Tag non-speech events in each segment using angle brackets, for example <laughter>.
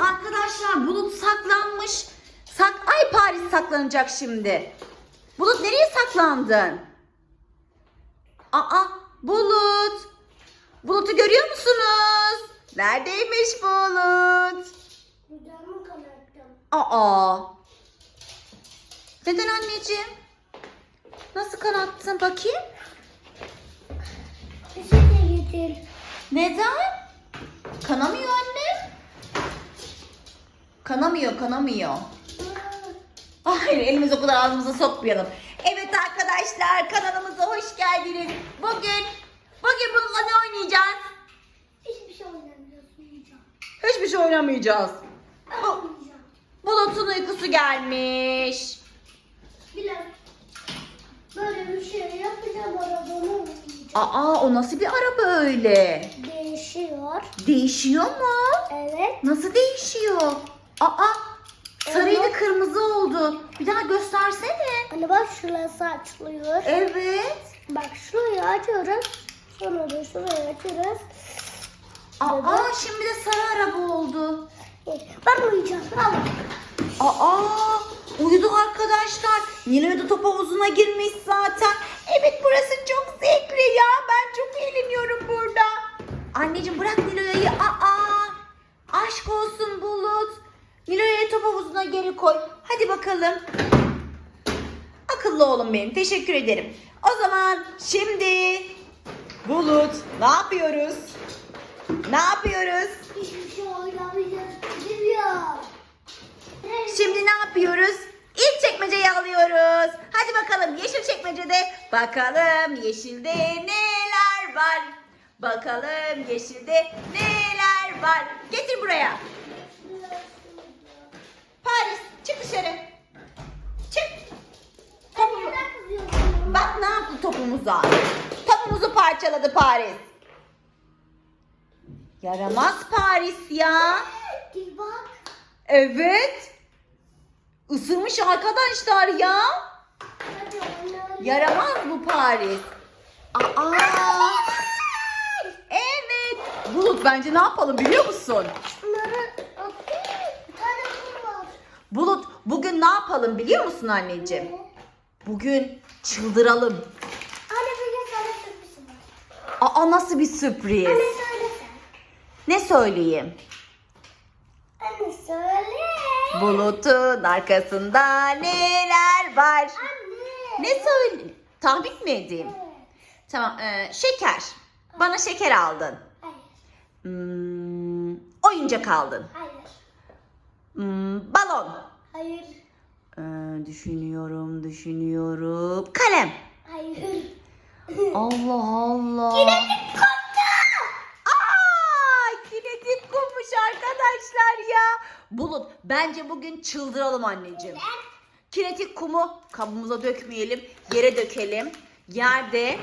arkadaşlar Bulut saklanmış. Sak Ay Paris saklanacak şimdi. Bulut nereye saklandın? Aa Bulut. Bulut'u görüyor musunuz? Neredeymiş Bulut? Dudağımı kanattım. Aa. Neden anneciğim? Nasıl kanattın bakayım? Şey getir. Neden? Kanamıyor anne. Kanamıyor, kanamıyor. Hayır, elimizi o kadar ağzımıza sokmayalım. Evet arkadaşlar, kanalımıza hoş geldiniz. Bugün, bugün bununla ne oynayacağız? Hiçbir şey yiyeceğim. Hiçbir şey oynamayacağız. Bu. Bulut'un uykusu gelmiş. Biraz böyle bir şey yapacağım arabamı oynayacağım. Aa, o nasıl bir araba öyle? Değişiyor. Değişiyor mu? Evet. Nasıl değişiyor? Aa, sarıydı Evet. kırmızı oldu. Bir daha göstersene. Hani bak şurası açılıyor. Evet. Bak şurayı açıyoruz. Sonra da şurayı açıyoruz. Aa, şimdi de sarı araba oldu. Ben uyuyacağım. Al. Aa, uyudu arkadaşlar. Nilo'ya da top havuzuna girmiş zaten. Evet burası çok zevkli ya. Ben çok eğleniyorum burada. Anneciğim bırak Nilo'yu. Aa, aşk olsun Bulut. Nilo'yu top havuzuna geri koy. Hadi bakalım. Akıllı oğlum benim. Teşekkür ederim. O zaman şimdi Bulut ne yapıyoruz? Ne yapıyoruz? Hiçbir şey oynamayacağız. Şimdi ne yapıyoruz? İlk çekmeceyi alıyoruz. Hadi bakalım yeşil çekmecede. Bakalım yeşilde neler var. Bakalım yeşilde neler var. Getir buraya. Paris çık dışarı. Çık. Topumu. Bak ne yaptı topumuza. Topumuzu parçaladı Paris. Yaramaz Paris ya. Gel bak. Evet. Isırmış arkadaşlar ya. Yaramaz bu Paris. Aa. Evet. Bulut bence ne yapalım biliyor musun? Şunları atayım. Bir tane kum var. Bulut bugün ne yapalım biliyor musun anneciğim? Bugün çıldıralım. Anne bugün sana sürprizim var. Aa nasıl bir sürpriz? Anne söyle sen. Ne söyleyeyim? Anne söyle. Bulutun arkasında neler var? Anne. Ne söyle? Tahmin mi edeyim? Evet. Tamam. ee, şeker. Bana şeker aldın. Hayır. Hmm, oyuncak aldın. Hayır. Hmm, balon. Hayır. Ee, düşünüyorum, düşünüyorum. Kalem. Hayır. Allah Allah. Kinetik koptu. Aa, kinetik kummuş arkadaşlar ya. Bulut, bence bugün çıldıralım anneciğim. Kinetik kumu kabımıza dökmeyelim, yere dökelim. Yerde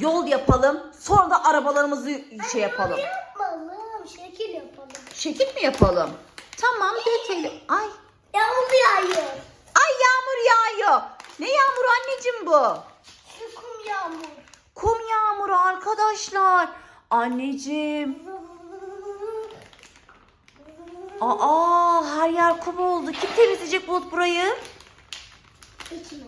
yol yapalım. Sonra da arabalarımızı şey yapalım. Yapmalım. Şekil yapalım. Şekil mi yapalım? Tamam dökelim. Ay, Yağmur yağıyor. ay yağmur yağıyor. Ne yağmuru anneciğim bu? Şu kum yağmur. Kum yağmuru arkadaşlar. Anneciğim. Aa her yer kum oldu. Kim temizleyecek Bulut burayı? İkimiz.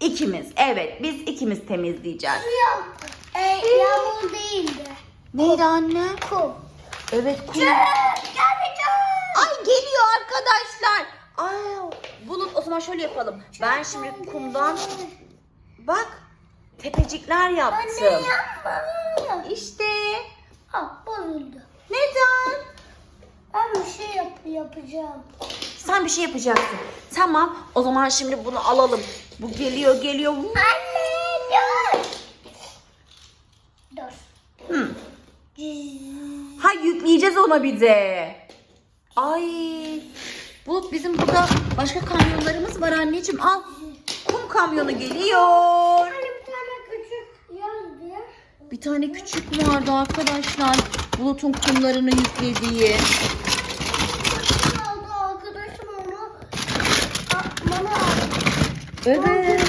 İkimiz. Evet biz ikimiz temizleyeceğiz. Yağmur. E, yağmur değildi. Neydi anne? Kum. Evet kum. Arkadaşlar. Ay Bulut o zaman şöyle yapalım. Ben şimdi kumdan bak tepecikler yaptım. İşte. Ha bozuldu. Neden? Ben bir şey yap yapacağım. Sen bir şey yapacaksın. Tamam. O zaman şimdi bunu alalım. Bu geliyor geliyor. Anne dur. Dur. Hı. Ha yükleyeceğiz ona bir de. Ay. Bulut bizim burada başka kamyonlarımız var anneciğim. Al. Kum kamyonu geliyor. Anne bir tane küçük yazdı. Bir tane küçük vardı arkadaşlar. Bulut'un kumlarını yüklediği. Aldı arkadaşım onu. Bana. Evet.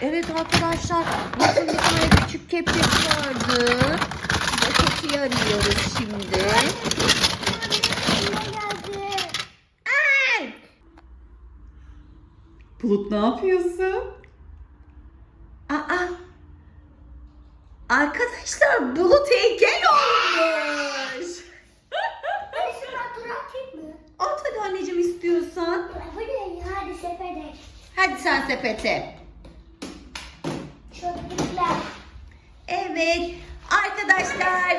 Evet arkadaşlar. Bakın bir tane küçük kepçesi vardı. Roketi arıyoruz şimdi. Anne geldi. Bulut ne yapıyorsun? Aa. Arkadaşlar Bulut heykel olmuş. At hadi anneciğim istiyorsan. Hadi sepete. Hadi sen sepete. Çöplükler. Evet. Arkadaşlar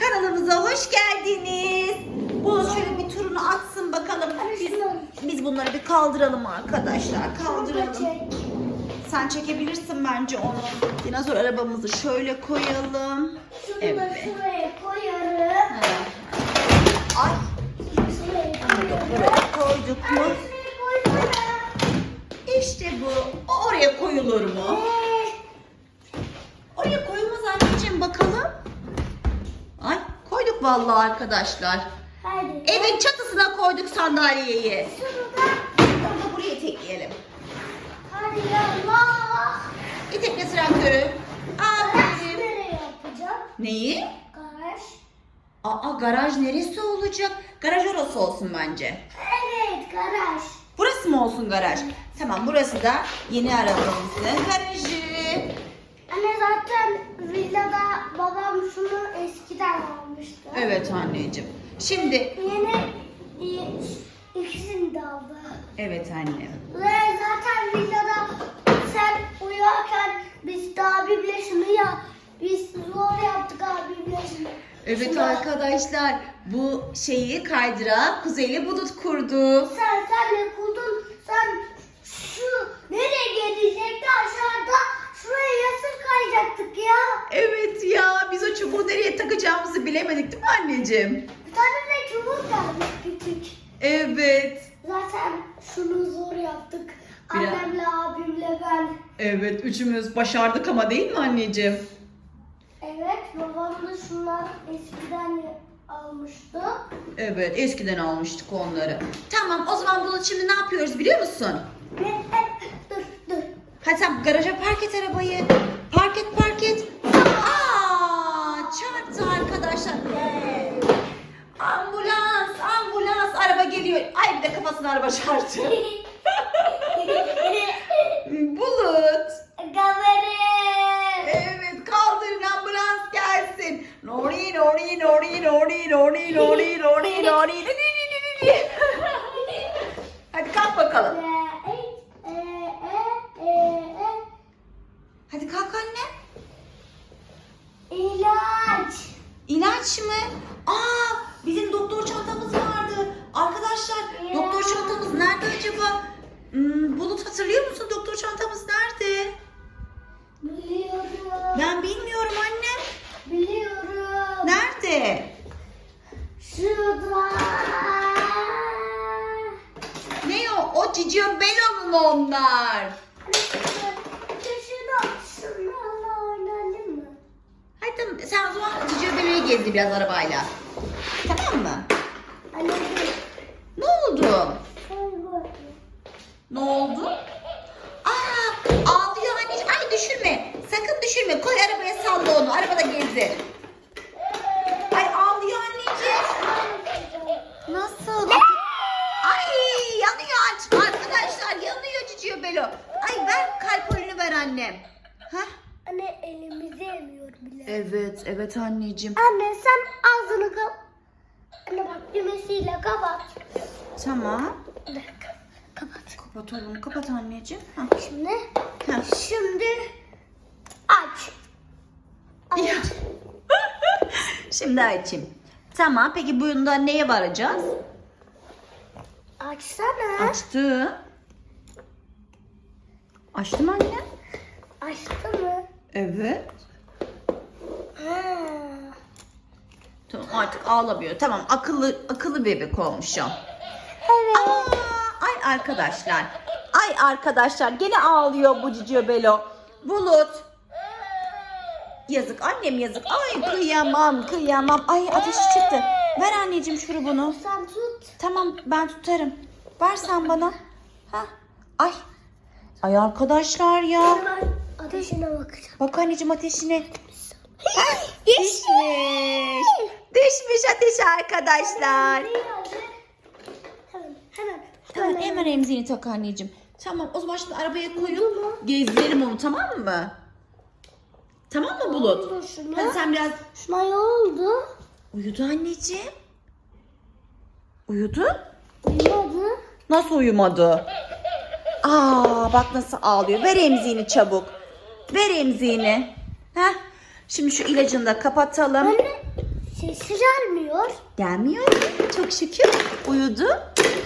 kanalımıza hoş geldiniz. Bulut şöyle bir turunu atsın bakalım. Biz, biz bunları bir kaldıralım arkadaşlar. Kaldıralım. Sen çekebilirsin bence onu. Dinozor arabamızı şöyle koyalım. Şunu da Evet. şuraya koyarım. Ay buraya koyduk mu? İşte bu. O oraya koyulur mu? Oraya koyulmaz anneciğim bakalım. Ay koyduk vallahi arkadaşlar. Hadi. Evin çatısına koyduk sandalyeyi. Onu da buraya tekleyelim. Hadi yallah. İtekle traktörü. Garaj Aferin. nereye yapacağım? Neyi? Garaj. Aa garaj neresi olacak? Garaj orası olsun bence. Evet garaj. Burası mı olsun garaj? Tamam burası da yeni arabamızın garajı. Anne zaten villada babam şunu eskiden almıştı. Evet anneciğim. Şimdi i- ikisini de aldı. evet anne. Ve zaten villada sen uyurken biz de abimle şunu ya biz zor yaptık abimle şunu. Evet Şunu- arkadaşlar bu şeyi kaydıra Kuzeyli Bulut kurdu. Sen senle kurdun sen şu nereye gelecekti aşağıda şuraya yasır kayacaktık ya. Evet ya biz o çubuğu nereye takacağımızı bilemedik değil mi anneciğim? Bir tane de çubuk gelmiş küçük. Evet. Zaten şunu zor yaptık. Biraz- Annemle abimle ben. Evet üçümüz başardık ama değil mi anneciğim? Evet babam da şunlar eskiden almıştı. Evet eskiden almıştık onları. Tamam o zaman Bulut şimdi ne yapıyoruz biliyor musun? Dur dur. Hadi sen garaja park et arabayı. Park et park et. Aa, çarptı arkadaşlar. Ambulans ambulans araba geliyor. Ay bir de kafasına araba çarptı. <laughs> Bulut. Gavere. Evet kaldırın ambulans gelsin. Nori nori nori nori nori nori nori <laughs> nori. <laughs> Hadi kalk bakalım. E, e, e. Hadi kalk anne. İlaç. İlaç mı? Aa, bizim doktor çantamız vardı. Arkadaşlar, Ya. doktor çantamız nerede acaba? Hmm, Bulut hatırlıyor musun? Doktor çantamız nerede? Biliyorum. Ben bilmiyorum anne. Biliyorum. Nerede? Şurada. Ne o? O Cicio Bello'nun onlar. Şunu, şunlarla oynayalım mı? Hadi tamam, sen o zaman Cicio Biraz arabayla. Tamam mı? Anne. Ne oldu? Ne oldu? Aa, ağlıyor anneciğim. Ay düşürme. Sakın düşürme. Koy arabaya salla onu. Arabada gezdir. Ay ağlıyor anneciğim. Nasıl? Ay yanıyor aç. Arkadaşlar yanıyor Cicio Belo. Ay ver kalpolini ver annem. Hah? Anne elimizi emiyor bile. Evet, evet anneciğim. Anne sen ağzını kap. Anne bak düğmesiyle kapat. Tamam. Kapat. Kapat oğlum, kapat anneciğim. Hah. Şimdi. Hah. Şimdi aç. Aç. <laughs> Şimdi açayım. Tamam, peki bunda neye varacağız? Açsana. Açtı. Açtım anne. Açtı mı? Evet. Tamam artık ağlamıyor. Tamam akıllı akıllı bebek olmuş o. Evet. Aa, ay arkadaşlar. Ay arkadaşlar gene ağlıyor bu Cicio Belo. Bulut. Yazık annem yazık. Ay kıyamam kıyamam. Ay ateşi çıktı. Ver anneciğim şurubunu. Sen tut. Tamam ben tutarım. Ver sen bana. Ha. Ay. Ay arkadaşlar ya. Ateşine bakacağım. Bak anneciğim ateşine. Düşmüş. Düşmüş ateş arkadaşlar. Hemen, hemen, Tamam Tamam. hemen emziğini tak anneciğim. Tamam o zaman şimdi arabaya mu? gezdirelim onu tamam mı? Tamam mı Bulut? Oldu şuna. Hadi sen biraz Şuna ne oldu? uyudu anneciğim. Uyudu? Uyumadı. Nasıl uyumadı? Aa bak nasıl ağlıyor. Ver emziğini çabuk. Ver emziğini. Heh. Şimdi şu ilacını da kapatalım. Anne sesi gelmiyor. Gelmiyor mu? Çok şükür. Uyudu.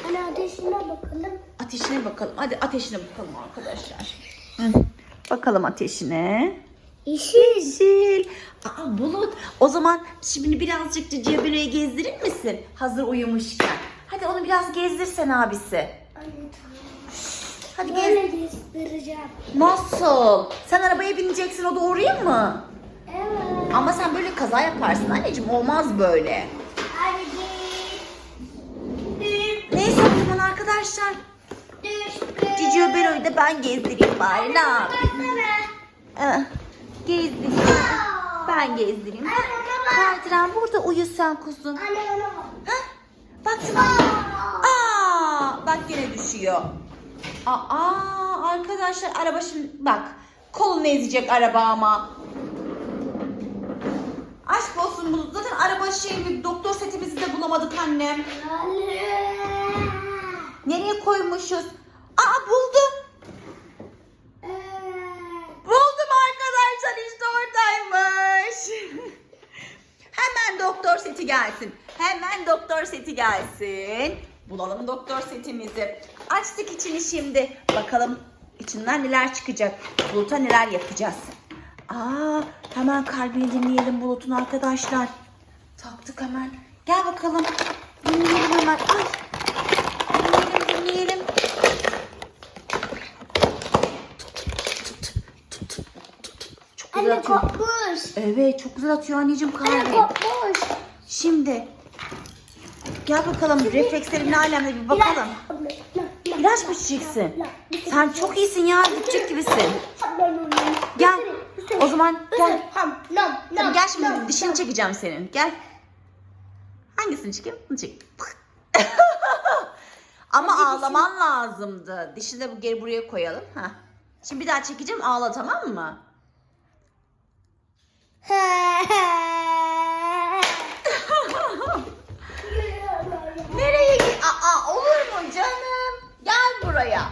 Hani ateşine bakalım. Ateşine bakalım. Hadi ateşine bakalım arkadaşlar. Hı. Bakalım ateşine. Yeşil. Yeşil. Aa Bulut. O zaman şimdi birazcık Cici'ye böyle gezdirir misin? Hazır uyumuşken. Hadi onu biraz gezdirsen abisi. Anne tamam. Hadi gez. Böyle gezdireceğim. Nasıl? Sen arabaya bineceksin o doğru mı? Evet. Ama sen böyle kaza yaparsın anneciğim. Olmaz böyle. Hadi git. Neyse o zaman arkadaşlar. Cici Öbero'yu da ben gezdireyim bari. Ne yapayım? Ah, Gezdireyim. Ben gezdireyim. Kaydıran burada uyu sen kuzum. Anne bana bak. Hah, Aa, bak yine düşüyor. Aa, arkadaşlar araba şimdi bak kolunu ezecek araba ama. Aşk olsun bu zaten araba şeyini doktor setimizi de bulamadık annem. Anne. Nereye koymuşuz? Aa buldum. Buldum arkadaşlar işte oradaymış. <laughs> Hemen doktor seti gelsin. Hemen doktor seti gelsin. Bulalım doktor setimizi. Açtık içini şimdi. Bakalım içinden neler çıkacak. Bulut'a neler yapacağız. Aa, hemen kalbini dinleyelim Bulut'un arkadaşlar. Taktık hemen. Gel bakalım. Dinleyelim hemen. Ay. Dinleyelim dinleyelim. Çok güzel Anne atıyor. kopmuş. Evet çok güzel atıyor anneciğim Anne kalbi. kopmuş. Şimdi gel bakalım reflekslerin ne alemde bir bakalım. İlaç mı içeceksin? Sen çok iyisin ya gidecek gibisin. Gel. O zaman gel. Tamam, gel şimdi dişini çekeceğim senin. Gel. Hangisini çekeyim? Bunu çek. <laughs> Ama ağlaman lazımdı. Dişini de geri buraya koyalım. Heh. Şimdi bir daha çekeceğim ağla tamam mı? <laughs> Nereye git? Aa olur mu canım? Gel buraya.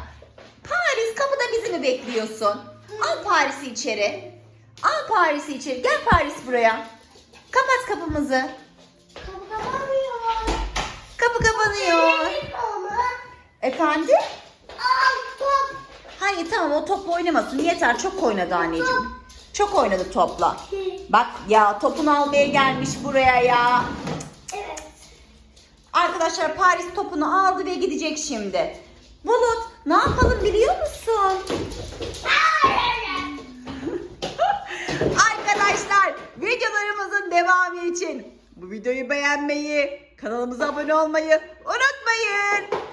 Paris kapıda bizi mi bekliyorsun? Al Paris'i içeri. Al Paris'i içeri. Gel Paris buraya. Kapat kapımızı. Kapı kapanıyor. Efendim? Hayır tamam o topla oynamasın. Yeter çok oynadı anneciğim. Çok oynadı topla. Bak ya topunu almaya gelmiş buraya ya. Evet. Arkadaşlar Paris topunu aldı ve gidecek şimdi. Bulut ne yapalım biliyor musun? <laughs> Arkadaşlar videolarımızın devamı için bu videoyu beğenmeyi, kanalımıza abone olmayı unutmayın.